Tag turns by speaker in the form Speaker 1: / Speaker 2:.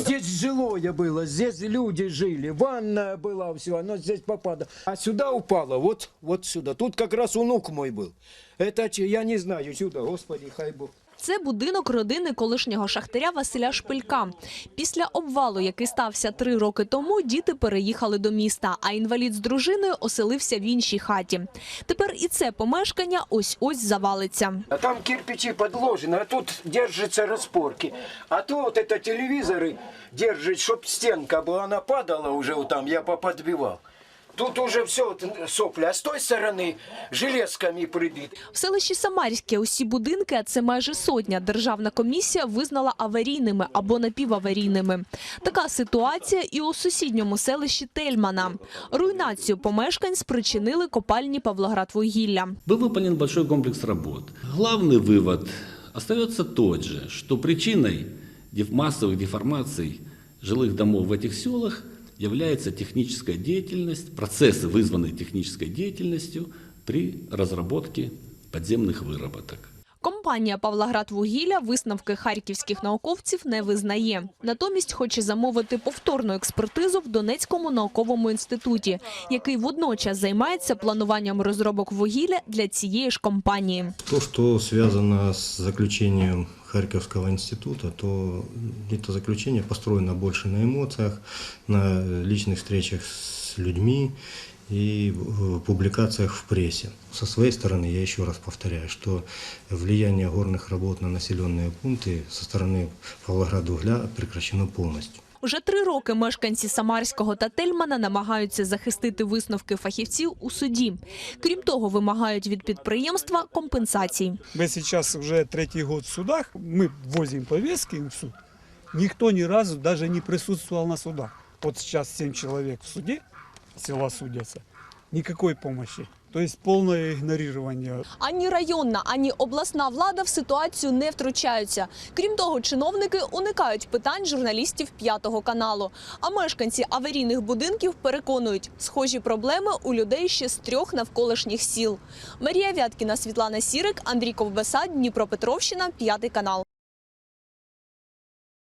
Speaker 1: Здесь жилое было, здесь люди жили, ванная была, все, оно здесь попадало. А сюда упало, вот, вот сюда. Тут как раз внук мой был. Это че- я не знаю, сюда, господи, хай Бог.
Speaker 2: Це будинок родини колишнього шахтаря Василя Шпилька. Після обвалу, який стався три роки тому, діти переїхали до міста, а інвалід з дружиною оселився в іншій хаті. Тепер і це помешкання ось-ось завалиться.
Speaker 1: А там кирпичи подложены, а тут держатся распорки. А то вот это телевизоры держит, чтоб стенка была, она падала уже вот там, я поподбивал. Тут уже все сопли, а с той стороны железками прибит.
Speaker 2: В селищі Самарське усі будинки, а це майже сотня, державна комісія визнала аварійними або напіваварійними. Така ситуація і у сусідньому селищі Тельмана. Руйнацію помешкань спричинили копальні Павлоградвугілля.
Speaker 3: Был выполнен большой комплекс работ. Главный вывод остается тот же, что причиной деф- массовых деформаций жилых домов в этих селах является техническая деятельность, процессы, вызванные технической деятельностью при разработке подземных выработок.
Speaker 2: Компанія Павлоградвугілля висновки харківських науковців не визнає. Натомість хоче замовити повторну експертизу в Донецькому науковому інституті, який водночас займається плануванням розробок вугілля для цієї ж компанії.
Speaker 4: То, что связано с заключением Харьковского института, то это заключение построено больше на эмоциях, на личных встречах с людьми и в публикациях в прессе. Со своей стороны, я еще раз повторяю, что влияние горных работ на населенные пункты со стороны Павлограда угля прекращено полностью.
Speaker 2: Уже три роки мешканці Самарського та Тельмана намагаються захистити висновки фахівців у суді. Крім того, вимагають від підприємства компенсацій.
Speaker 5: Мы сейчас уже третий год в судах, мы возим повестки в суд. Никто ни разу даже не присутствовал на судах. Вот сейчас семь человек в суде, села судятся, никакой помощи. То есть полное игнорирование.
Speaker 2: Ані районна, ані обласна влада в ситуацію не втручаються. Крім того, чиновники уникають питань журналістів п'ятого каналу. А мешканці аварійних будинків переконують, схожі проблеми у людей ще з трьох навколишніх сіл. Марія Вяткіна, Світлана Сірик, Андрій Ковбеса, Дніпропетровщина, п'ятий канал.